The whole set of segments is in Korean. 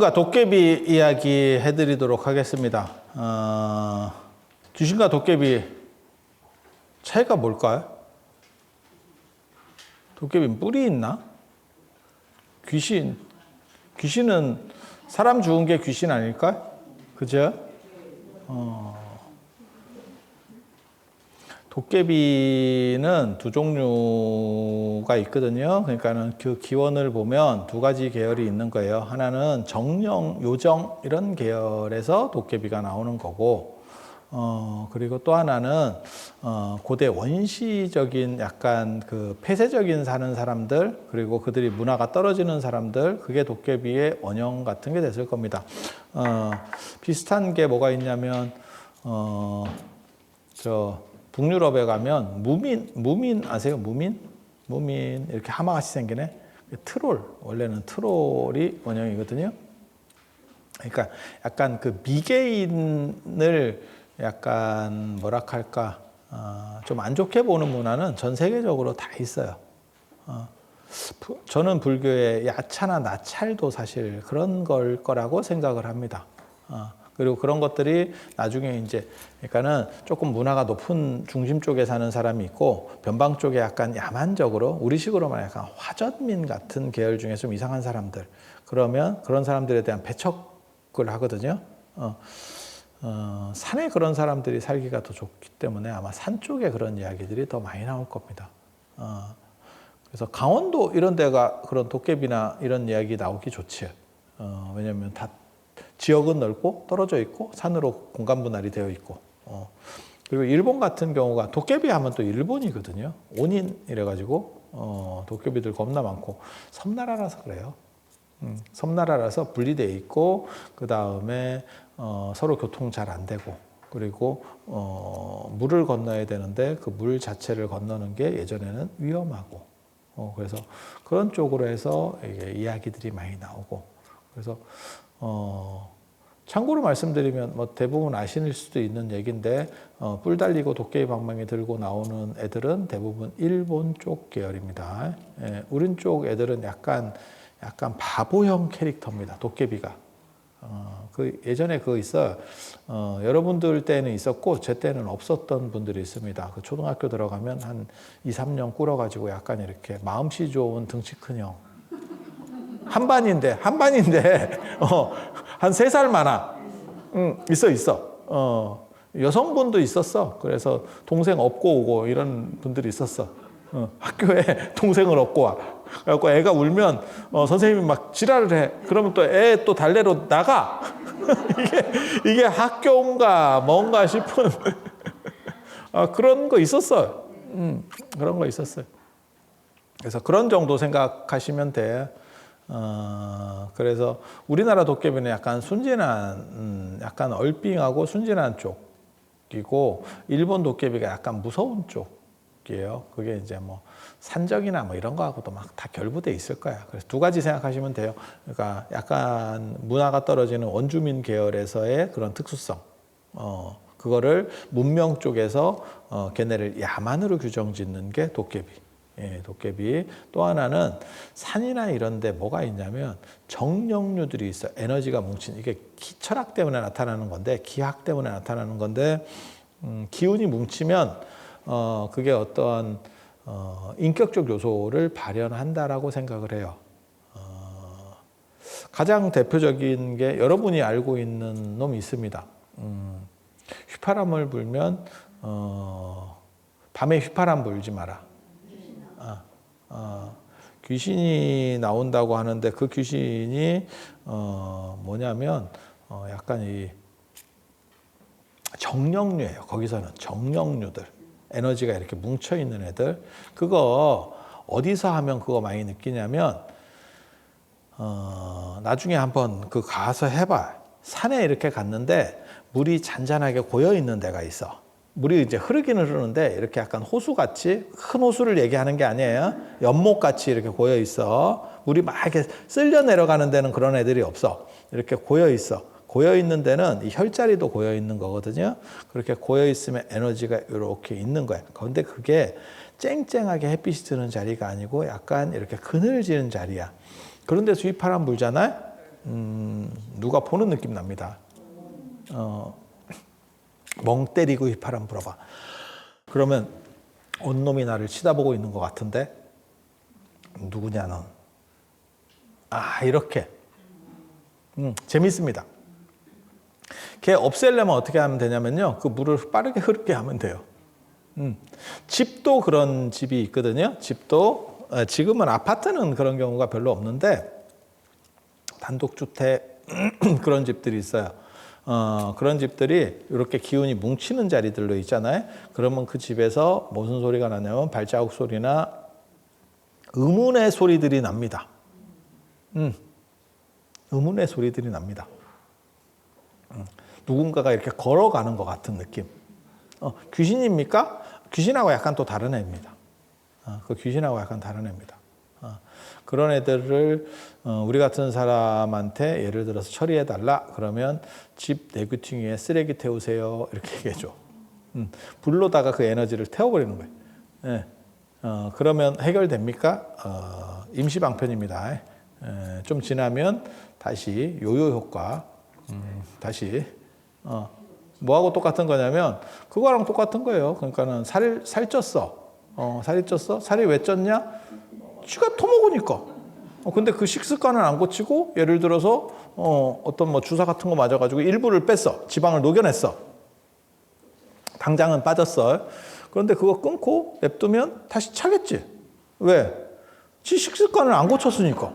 귀신과 도깨비 이야기 해드리도록 하겠습니다. 어, 귀신과 도깨비 차이가 뭘까요? 도깨비 뿔이 있나? 귀신 귀신은 사람 죽은 게 귀신 아닐까? 그죠? 어, 도깨비는 두 종류가 있거든요. 그러니까는 그 기원을 보면 두 가지 계열이 있는 거예요. 하나는 정령, 요정 이런 계열에서 도깨비가 나오는 거고, 어, 그리고 또 하나는 어, 고대 원시적인 약간 그 폐쇄적인 사는 사람들 그리고 그들이 문화가 떨어지는 사람들 그게 도깨비의 원형 같은 게 됐을 겁니다. 어, 비슷한 게 뭐가 있냐면 어, 저 북유럽에 가면 무민 무민 아세요? 무민 무민 이렇게 하마같이 생기네. 트롤 원래는 트롤이 원형이거든요. 그러니까 약간 그 미개인을 약간 뭐라 할까 어, 좀안 좋게 보는 문화는 전 세계적으로 다 있어요. 어, 부- 저는 불교의 야차나 나찰도 사실 그런 걸 거라고 생각을 합니다. 어, 그리고 그런 것들이 나중에 이제 그러니까는 조금 문화가 높은 중심 쪽에 사는 사람이 있고 변방 쪽에 약간 야만적으로 우리식으로 말하면 약간 화전민 같은 계열 중에 좀 이상한 사람들 그러면 그런 사람들에 대한 배척을 하거든요. 어, 어, 산에 그런 사람들이 살기가 더 좋기 때문에 아마 산 쪽에 그런 이야기들이 더 많이 나올 겁니다. 어, 그래서 강원도 이런 데가 그런 도깨비나 이런 이야기 나오기 좋지. 어, 왜냐하면 다 지역은 넓고 떨어져 있고 산으로 공간 분할이 되어 있고. 어. 그리고 일본 같은 경우가 도깨비 하면 또 일본이거든요. 온인 이래가지고 어, 도깨비들 겁나 많고 섬나라라서 그래요. 음, 섬나라라서 분리돼 있고 그 다음에 어, 서로 교통 잘 안 되고 그리고 어, 물을 건너야 되는데 그 물 자체를 건너는 게 예전에는 위험하고 어, 그래서 그런 쪽으로 해서 이야기들이 많이 나오고 그래서 어, 참고로 말씀드리면 뭐 대부분 아실 수도 있는 얘기인데 어, 뿔 달리고 도깨비 방망이 들고 나오는 애들은 대부분 일본 쪽 계열입니다. 예, 우린 쪽 애들은 약간 약간 바보형 캐릭터입니다. 도깨비가. 어, 그 예전에 그거 있어. 어, 여러분들 때는 있었고 제 때는 없었던 분들이 있습니다. 그 초등학교 들어가면 한 2, 3년 꿇어가지고 약간 이렇게 마음씨 좋은 등치 큰 형. 한 반인데 한 반인데 어, 한 세 살 많아. 응, 있어 있어. 어, 여성분도 있었어. 그래서 동생 업고 오고 이런 분들이 있었어. 어, 학교에 동생을 업고 와. 그래갖고 애가 울면 어, 선생님이 막 지랄을 해. 그러면 또 애 또 달래로 나가. 이게 이게 학교인가 뭔가 싶은 아, 그런 거 있었어. 음, 그런 거 있었어요. 그래서 그런 정도 생각하시면 돼. 어, 그래서 우리나라 도깨비는 약간 순진한, 음, 약간 얼빙하고 순진한 쪽이고, 일본 도깨비가 약간 무서운 쪽이에요. 그게 이제 뭐 산적이나 뭐 이런 거하고도 막 다 결부돼 있을 거야. 그래서 두 가지 생각하시면 돼요. 그러니까 약간 문화가 떨어지는 원주민 계열에서의 그런 특수성. 어, 그거를 문명 쪽에서 어, 걔네를 야만으로 규정 짓는 게 도깨비. 예, 도깨비. 또 하나는 산이나 이런 데 뭐가 있냐면 정령류들이 있어. 에너지가 뭉친 이게 기, 철학 때문에 나타나는 건데 기학 때문에 나타나는 건데 음, 기운이 뭉치면 어, 그게 어떠한 어, 인격적 요소를 발현한다라고 생각을 해요. 어, 가장 대표적인 게 여러분이 알고 있는 놈이 있습니다. 음, 휘파람을 불면 어, 밤에 휘파람 불지 마라. 아, 어, 귀신이 나온다고 하는데 그 귀신이 어, 뭐냐면 어, 약간 이 정령류예요. 거기서는 정령류들 에너지가 이렇게 뭉쳐 있는 애들 그거 어디서 하면 그거 많이 느끼냐면 어, 나중에 한번 그 가서 해봐. 산에 이렇게 갔는데 물이 잔잔하게 고여 있는 데가 있어. 물이 이제 흐르기는 흐르는데 이렇게 약간 호수같이 큰 호수를 얘기하는 게 아니에요. 연못같이 이렇게 고여 있어. 물이 막 이렇게 쓸려 내려가는 데는 그런 애들이 없어. 이렇게 고여 있어. 고여 있는 데는 이 혈자리도 고여 있는 거거든요. 그렇게 고여 있으면 에너지가 이렇게 있는 거야. 그런데 그게 쨍쨍하게 햇빛이 드는 자리가 아니고 약간 이렇게 그늘지는 자리야. 그런 데서 휘파람 불잖아요. 음, 누가 보는 느낌 납니다. 어, 멍 때리고 휘파람 불어봐. 그러면 온 놈이 나를 치다보고 있는 것 같은데 누구냐 넌? 아 이렇게 음, 재밌습니다. 걔 없애려면 어떻게 하면 되냐면요. 그 물을 빠르게 흐르게 하면 돼요. 음, 집도 그런 집이 있거든요. 집도 어, 지금은 아파트는 그런 경우가 별로 없는데 단독주택 그런 집들이 있어요. 어, 그런 집들이 이렇게 기운이 뭉치는 자리들로 있잖아요. 그러면 그 집에서 무슨 소리가 나냐면 발자국 소리나 의문의 소리들이 납니다. 음, 의문의 소리들이 납니다. 음, 누군가가 이렇게 걸어가는 것 같은 느낌. 어, 귀신입니까? 귀신하고 약간 또 다른 애입니다. 어, 그 귀신하고 약간 다른 애입니다. 어, 그런 애들을 어, 우리 같은 사람한테 예를 들어서 처리해 달라 그러면 집 내귀퉁이에 쓰레기 태우세요 이렇게 얘기해 줘. 음, 불로다가 그 에너지를 태워버리는 거예요. 예. 어, 그러면 해결됩니까? 어, 임시 방편입니다. 예, 좀 지나면 다시 요요 효과, 음, 다시 어, 뭐하고 똑같은 거냐면 그거랑 똑같은 거예요. 그러니까는 살 살쪘어. 어, 살이 쪘어? 살이 왜 쪘냐? 쥐가 터먹으니까. 어, 근데 그 식습관을 안 고치고 예를 들어서 어, 어떤 뭐 주사 같은 거 맞아가지고 일부를 뺐어. 지방을 녹여냈어. 당장은 빠졌어. 그런데 그거 끊고 냅두면 다시 차겠지. 왜? 지 식습관을 안 고쳤으니까.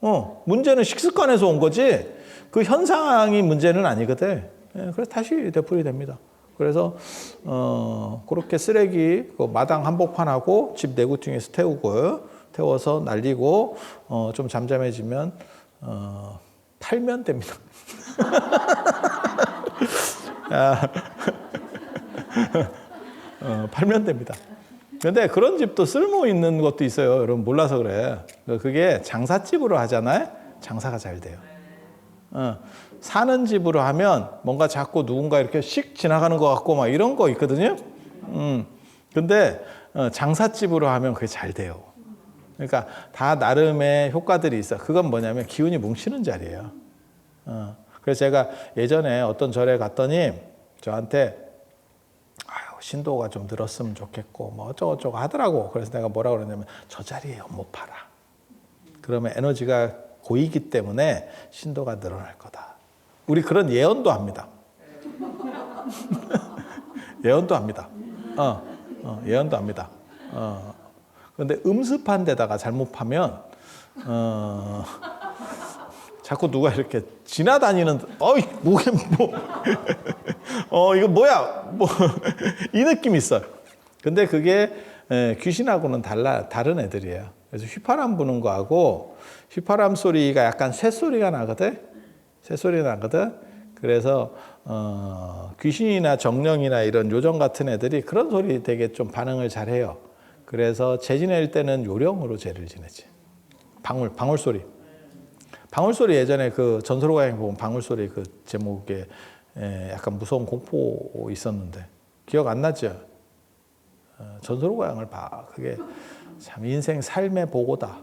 어, 문제는 식습관에서 온 거지. 그 현상이 문제는 아니거든. 예, 그래서 다시 되풀이 됩니다. 그래서 어, 그렇게 쓰레기 그 마당 한복판하고 집 내구층에서 태우고 태워서 날리고 어, 좀 잠잠해지면 어, 팔면 됩니다. 아, 어, 팔면 됩니다. 근데 그런 집도 쓸모 있는 것도 있어요. 여러분 몰라서 그래. 그게 장사집으로 하잖아요. 장사가 잘 돼요. 어, 사는 집으로 하면 뭔가 자꾸 누군가 이렇게 씩 지나가는 것 같고 막 이런 거 있거든요. 음, 근데 어, 장사집으로 하면 그게 잘 돼요. 그러니까 다 나름의 효과들이 있어. 그건 뭐냐면 기운이 뭉치는 자리예요. 어, 그래서 제가 예전에 어떤 절에 갔더니 저한테 신도가 좀 늘었으면 좋겠고 뭐 어쩌고저쩌고 하더라고. 그래서 내가 뭐라 그러냐면 저 자리에 못 팔아. 그러면 에너지가 고이기 때문에 신도가 늘어날 거다. 우리 그런 예언도 합니다. 예언도 합니다. 어, 어, 예언도 합니다. 어, 그런데 음습한 데다가 잘못 파면 어, 자꾸 누가 이렇게 지나다니는 어이 뭐 어, 이거 뭐야? 뭐, 이 느낌이 있어요. 근데 그게 에, 귀신하고는 달라, 다른 애들이에요. 그래서 휘파람 부는 거하고 휘파람 소리가 약간 새소리가 나거든? 새소리 나거든? 그래서, 어, 귀신이나 정령이나 이런 요정 같은 애들이 그런 소리 되게 좀 반응을 잘 해요. 그래서 재 지낼 때는 요령으로 재를 지내지. 방울, 방울 소리. 방울 소리 예전에 그 전설고양이 보면 방울 소리 그 제목에 예, 약간 무서운 공포 있었는데 기억 안 나죠? 어, 전설고양을 봐. 그게 참 인생 삶의 보고다.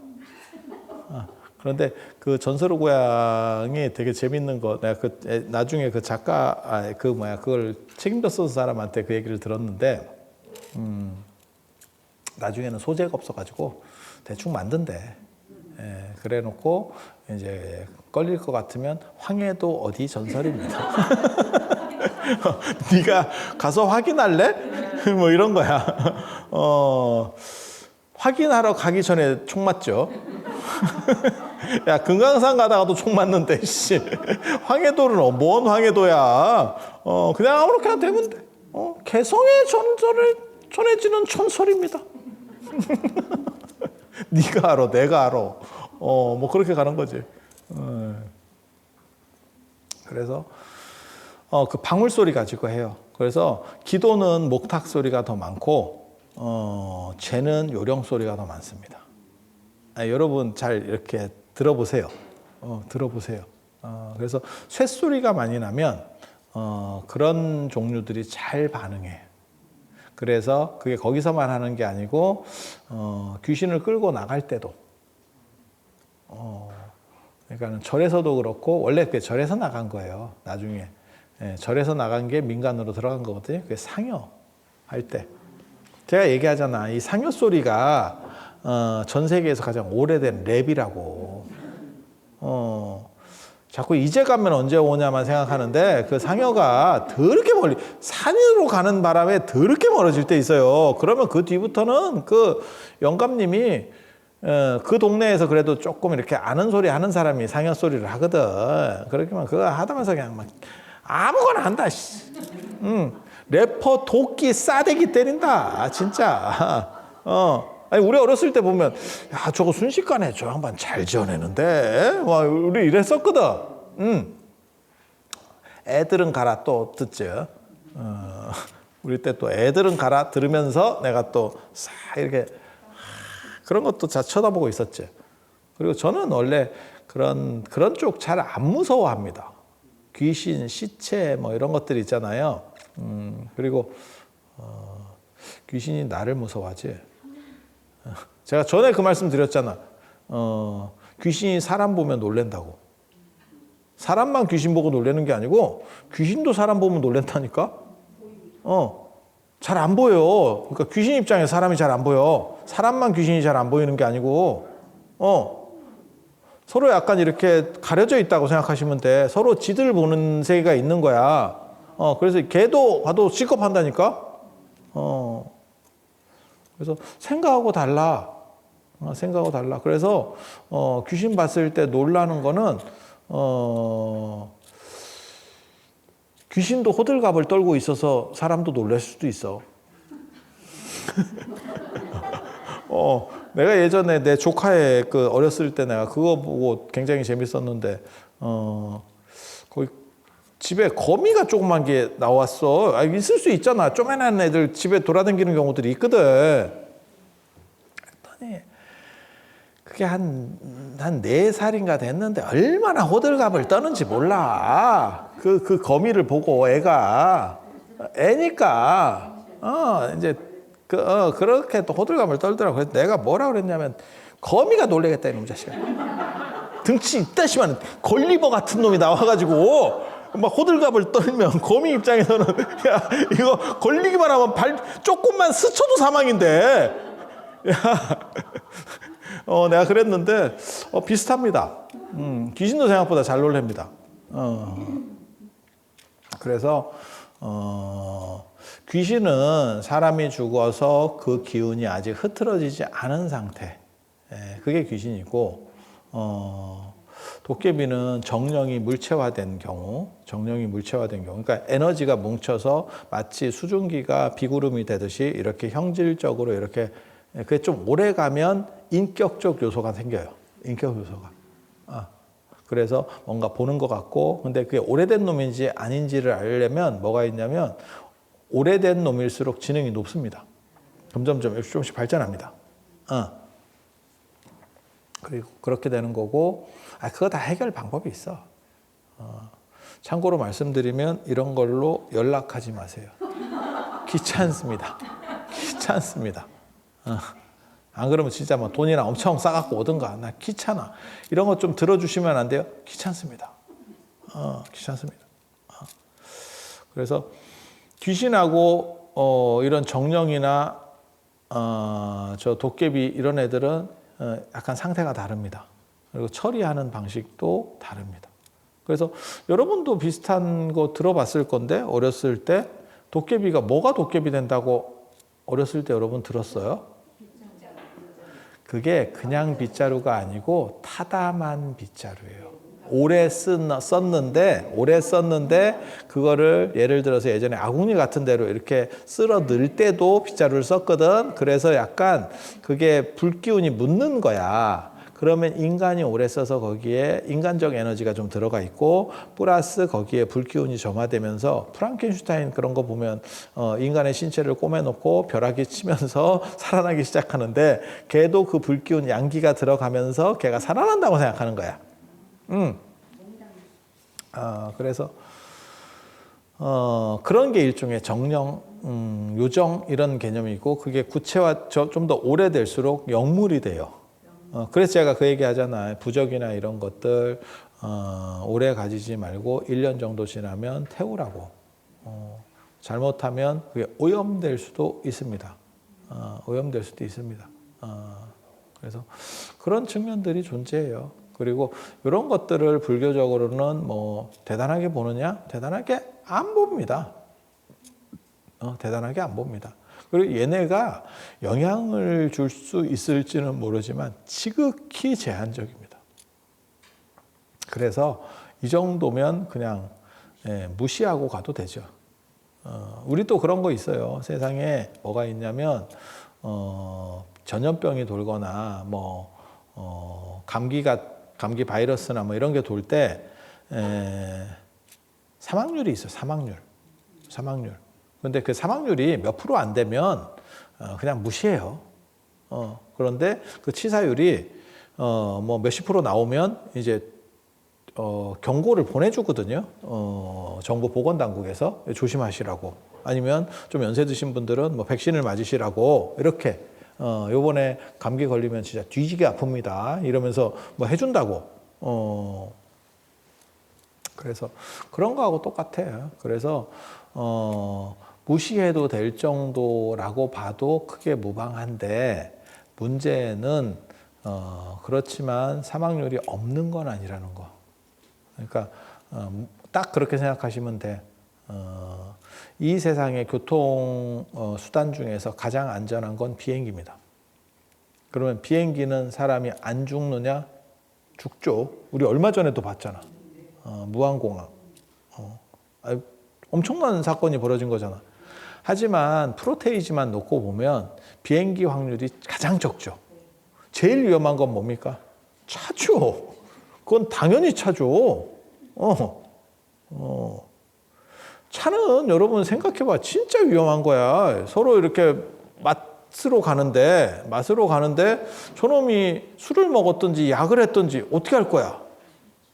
어, 그런데 그 전설고양이 되게 재밌는 거 내가 그 에, 나중에 그 작가 아, 그 뭐야 그걸 책임져 쓴 사람한테 그 얘기를 들었는데 음, 나중에는 소재가 없어가지고 대충 만든대. 예, 그래 놓고 이제 걸릴 것 같으면 황해도 어디 전설입니다. 네가 가서 확인할래? 뭐 이런 거야. 어, 확인하러 가기 전에 총 맞죠. 야 금강산 가다가도 총 맞는데 씨 황해도는 뭔 황해도야? 어 그냥 아무렇게나 되면 돼. 어 개성의 전설을 전해지는 전설입니다. 네가 알아, 내가 알아. 어, 뭐 그렇게 가는 거지. 어. 그래서 어, 그 방울 소리 가지고 해요. 그래서 기도는 목탁 소리가 더 많고 어, 죄는 요령 소리가 더 많습니다. 아, 여러분 잘 이렇게 들어보세요. 어, 들어보세요. 어, 그래서 쇳소리가 많이 나면 어, 그런 종류들이 잘 반응해. 그래서 그게 거기서만 하는 게 아니고 어, 귀신을 끌고 나갈 때도 어, 그러니까는 절에서도 그렇고 원래 그 절에서 나간 거예요. 나중에 예, 절에서 나간 게 민간으로 들어간 거거든요. 그게 상여 할 때. 제가 얘기하잖아. 이 상여 소리가 어, 전 세계에서 가장 오래된 랩이라고. 어, 자꾸 이제 가면 언제 오냐만 생각하는데 그 상여가 더럽게 멀리 산으로 가는 바람에 더럽게 멀어질 때 있어요. 그러면 그 뒤부터는 그 영감님이 어, 그 동네에서 그래도 조금 이렇게 아는 소리 하는 사람이 상여 소리를 하거든. 그렇게만 그거 하다면서 그냥 막 아무거나 한다. 씨. 응. 래퍼 도끼 싸대기 때린다. 진짜. 어. 아니 우리 어렸을 때 보면 야 저거 순식간에 저 양반 잘 지어내는데 와 우리 이랬었거든. 응. 애들은 가라 또 듣죠. 어, 우리 때 또 애들은 가라 들으면서 내가 또 싹 이렇게 그런 것도 잘 쳐다보고 있었지. 그리고 저는 원래 그런 그런 쪽 잘 안 무서워합니다. 귀신, 시체 뭐 이런 것들 있잖아요. 음, 그리고 어, 귀신이 나를 무서워하지. 어, 제가 전에 그 말씀 드렸잖아. 어, 귀신이 사람 보면 놀랜다고. 사람만 귀신 보고 놀라는 게 아니고 귀신도 사람 보면 놀란다니까. 어, 잘 안 보여. 그러니까 귀신 입장에 사람이 잘 안 보여. 사람만 귀신이 잘 안 보이는 게 아니고, 어, 서로 약간 이렇게 가려져 있다고 생각하시면 돼. 서로 지들 보는 세계가 있는 거야. 어, 그래서 걔도 봐도 실컷 한다니까? 어, 그래서 생각하고 달라. 어, 생각하고 달라. 그래서, 어, 귀신 봤을 때 놀라는 거는, 어, 귀신도 호들갑을 떨고 있어서 사람도 놀랄 수도 있어. 어, 내가 예전에 내 조카의 그 어렸을 때 내가 그거 보고 굉장히 재밌었는데, 어, 거기 집에 거미가 조그만 게 나왔어. 아, 있을 수 있잖아. 쪼매난 애들 집에 돌아다니는 경우들이 있거든. 그게 한, 한네 살인가 됐는데 얼마나 호들갑을 떠는지 몰라. 그, 그 거미를 보고 애가, 애니까, 어, 이제, 그, 어, 그렇게 또 호들갑을 떨더라고. 그래서 내가 뭐라 그랬냐면, 거미가 놀래겠다, 이놈 자식아. 등치 이따시만 걸리버 같은 놈이 나와가지고, 막 호들갑을 떨면 거미 입장에서는, 야, 이거 걸리기만 하면 발 조금만 스쳐도 사망인데, 야. 어, 내가 그랬는데 어, 비슷합니다. 음, 귀신도 생각보다 잘 놀랍니다. 어. 그래서 어, 귀신은 사람이 죽어서 그 기운이 아직 흐트러지지 않은 상태. 예, 그게 귀신이고 어, 도깨비는 정령이 물체화된 경우, 정령이 물체화된 경우, 그러니까 에너지가 뭉쳐서 마치 수증기가 비구름이 되듯이 이렇게 형질적으로 이렇게 예, 그게 좀 오래 가면 인격적 요소가 생겨요. 인격 요소가. 아, 그래서 뭔가 보는 것 같고, 근데 그게 오래된 놈인지 아닌지를 알려면 뭐가 있냐면, 오래된 놈일수록 지능이 높습니다. 점점점 조금씩 발전합니다. 어. 그리고 그렇게 되는 거고, 아, 그거 다 해결 방법이 있어. 어. 참고로 말씀드리면 이런 걸로 연락하지 마세요. 귀찮습니다. 귀찮습니다. 어. 안 그러면 진짜 뭐 돈이나 엄청 싸갖고 오든가. 나 귀찮아. 이런 거 좀 들어주시면 안 돼요? 귀찮습니다. 어, 귀찮습니다. 어. 그래서 귀신하고 어, 이런 정령이나 어, 저 도깨비 이런 애들은 어, 약간 상태가 다릅니다. 그리고 처리하는 방식도 다릅니다. 그래서 여러분도 비슷한 거 들어봤을 건데 어렸을 때 도깨비가 뭐가 도깨비 된다고 어렸을 때 여러분 들었어요? 그게 그냥 빗자루가 아니고 타담한 빗자루예요. 오래 쓴, 썼는데, 오래 썼는데, 그거를 예를 들어서 예전에 아궁이 같은 데로 이렇게 쓸어 넣을 때도 빗자루를 썼거든. 그래서 약간 그게 불기운이 묻는 거야. 그러면 인간이 오래 써서 거기에 인간적 에너지가 좀 들어가 있고 플러스 거기에 불기운이 점화되면서 프랑켄슈타인 그런 거 보면 어, 인간의 신체를 꼬매놓고 벼락이 치면서 살아나기 시작하는데 걔도 그 불기운 양기가 들어가면서 걔가 살아난다고 생각하는 거야. 음. 어, 그래서 어, 그런 게 일종의 정령, 음, 요정 이런 개념이고 그게 구체화 좀 더 오래될수록 영물이 돼요. 어, 그래서 제가 그 얘기 하잖아요. 부적이나 이런 것들 어, 오래 가지지 말고 1년 정도 지나면 태우라고. 어, 잘못하면 그게 오염될 수도 있습니다. 어, 오염될 수도 있습니다. 어, 그래서 그런 측면들이 존재해요. 그리고 이런 것들을 불교적으로는 뭐 대단하게 보느냐? 대단하게 안 봅니다. 어, 대단하게 안 봅니다. 그리고 얘네가 영향을 줄 수 있을지는 모르지만 지극히 제한적입니다. 그래서 이 정도면 그냥 예, 무시하고 가도 되죠. 어, 우리 또 그런 거 있어요. 세상에 뭐가 있냐면 어, 전염병이 돌거나 뭐 어, 감기가 감기 바이러스나 뭐 이런 게 돌 때 사망률이 있어요. 사망률, 사망률. 근데 그 사망률이 몇 프로 안 되면 어, 그냥 무시해요. 어, 그런데 그 치사율이 어, 뭐 몇십 프로 나오면 이제 어, 경고를 보내주거든요. 어, 정부 보건당국에서 조심하시라고. 아니면 좀 연세 드신 분들은 뭐 백신을 맞으시라고 이렇게 어, 요번에 감기 걸리면 진짜 뒤지게 아픕니다. 이러면서 뭐 해준다고. 어, 그래서 그런 거하고 똑같아요. 그래서 어, 무시해도 될 정도라고 봐도 크게 무방한데 문제는 어, 그렇지만 사망률이 없는 건 아니라는 거. 그러니까 어, 딱 그렇게 생각하시면 돼. 어, 이 세상의 교통 어, 수단 중에서 가장 안전한 건 비행기입니다. 그러면 비행기는 사람이 안 죽느냐? 죽죠. 우리 얼마 전에도 봤잖아. 어, 무한공항. 어, 아유, 엄청난 사건이 벌어진 거잖아. 하지만 프로테이지만 놓고 보면 비행기 확률이 가장 적죠. 제일 위험한 건 뭡니까? 차죠. 그건 당연히 차죠. 어, 어. 차는 여러분 생각해봐. 진짜 위험한 거야. 서로 이렇게 맛으로 가는데, 맛으로 가는데 저놈이 술을 먹었든지 약을 했든지 어떻게 할 거야?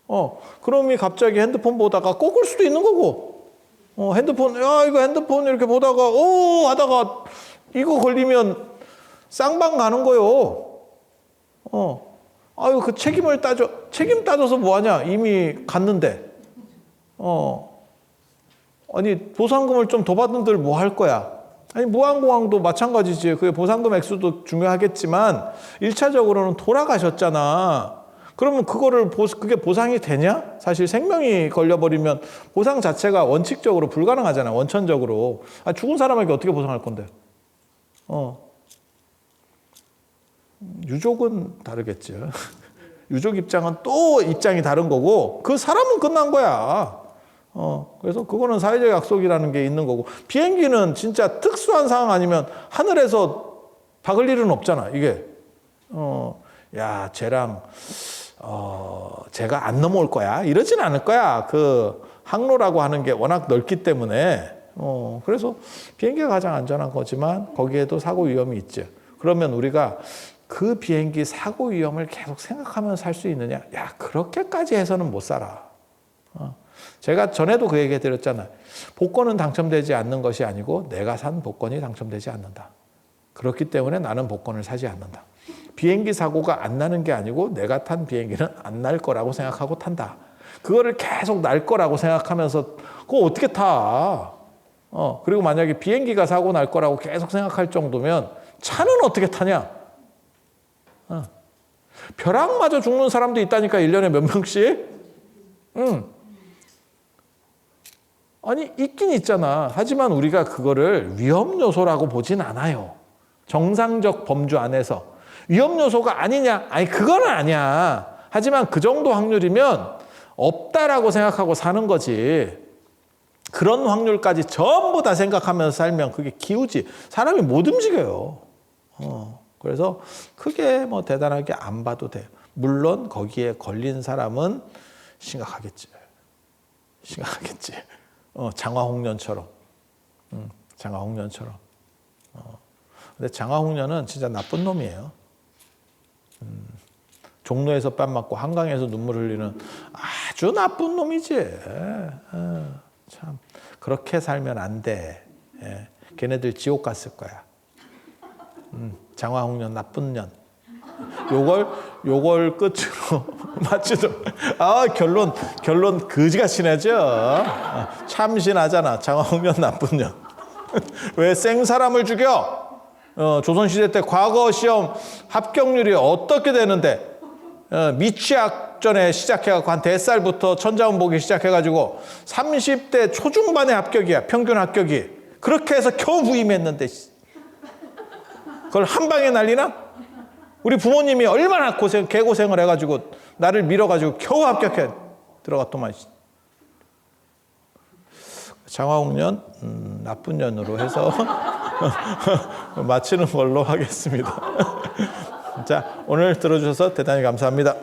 어, 그놈이 갑자기 핸드폰 보다가 꺾을 수도 있는 거고, 어, 핸드폰, 야, 이거 핸드폰 이렇게 보다가, 오! 하다가 이거 걸리면 쌍방 가는 거요. 어, 아유, 그 책임을 따져, 책임 따져서 뭐 하냐? 이미 갔는데. 어, 아니, 보상금을 좀 더 받는들 뭐 할 거야? 아니, 무한공항도 마찬가지지. 그 보상금 액수도 중요하겠지만, 일차적으로는 돌아가셨잖아. 그러면 그거를 보, 그게 보상이 되냐? 사실 생명이 걸려버리면 보상 자체가 원칙적으로 불가능하잖아. 원천적으로. 아, 죽은 사람에게 어떻게 보상할 건데? 어. 유족은 다르겠죠. 유족 입장은 또 입장이 다른 거고, 그 사람은 끝난 거야. 어, 그래서 그거는 사회적 약속이라는 게 있는 거고, 비행기는 진짜 특수한 상황 아니면 하늘에서 박을 일은 없잖아, 이게. 어, 야, 쟤랑, 어, 제가 안 넘어올 거야. 이러진 않을 거야. 그 항로라고 하는 게 워낙 넓기 때문에. 어, 그래서 비행기가 가장 안전한 거지만 거기에도 사고 위험이 있죠. 그러면 우리가 그 비행기 사고 위험을 계속 생각하면서 살 수 있느냐? 야, 그렇게까지 해서는 못 살아. 어. 제가 전에도 그 얘기 드렸잖아요. 복권은 당첨되지 않는 것이 아니고 내가 산 복권이 당첨되지 않는다. 그렇기 때문에 나는 복권을 사지 않는다. 비행기 사고가 안 나는 게 아니고 내가 탄 비행기는 안 날 거라고 생각하고 탄다. 그거를 계속 날 거라고 생각하면서 그거 어떻게 타? 어, 그리고 만약에 비행기가 사고 날 거라고 계속 생각할 정도면 차는 어떻게 타냐? 어. 벼락 맞아 죽는 사람도 있다니까, 1년에 몇 명씩? 응. 아니, 있긴 있잖아. 하지만 우리가 그거를 위험 요소라고 보진 않아요. 정상적 범주 안에서. 위험 요소가 아니냐? 아니, 그거는 아니야. 하지만 그 정도 확률이면 없다라고 생각하고 사는 거지. 그런 확률까지 전부 다 생각하면서 살면 그게 기우지. 사람이 못 움직여요. 어. 그래서 크게 뭐 대단하게 안 봐도 돼요. 물론 거기에 걸린 사람은 심각하겠지. 심각하겠지. 어, 장화홍련처럼. 음, 장화홍련처럼. 어. 근데 장화홍련은 진짜 나쁜 놈이에요. 음, 종로에서 뺨 맞고 한강에서 눈물 흘리는 아주 나쁜 놈이지. 에, 참 그렇게 살면 안 돼. 예. 걔네들 지옥 갔을 거야. 음, 장화홍련 나쁜 년. 요걸 요걸 끝으로 마치도록. 아 결론 결론 그지같이 내죠. 아, 참신하잖아. 장화홍련 나쁜 년. 왜 생사람을 죽여? 어, 조선시대 때 과거 시험 합격률이 어떻게 되는데 어, 미취학전에 시작해갖고 한 대살부터 천자문 보기 시작해가지고 30대 초중반의 합격이야 평균 합격이 그렇게 해서 겨우 부임했는데 씨. 그걸 한 방에 날리나? 우리 부모님이 얼마나 고생 개고생을 해가지고 나를 밀어가지고 겨우 합격해 들어갔더만 씨. 장화홍련 음, 나쁜 년으로 해서 마치는 걸로 하겠습니다. 자 오늘 들어주셔서 대단히 감사합니다.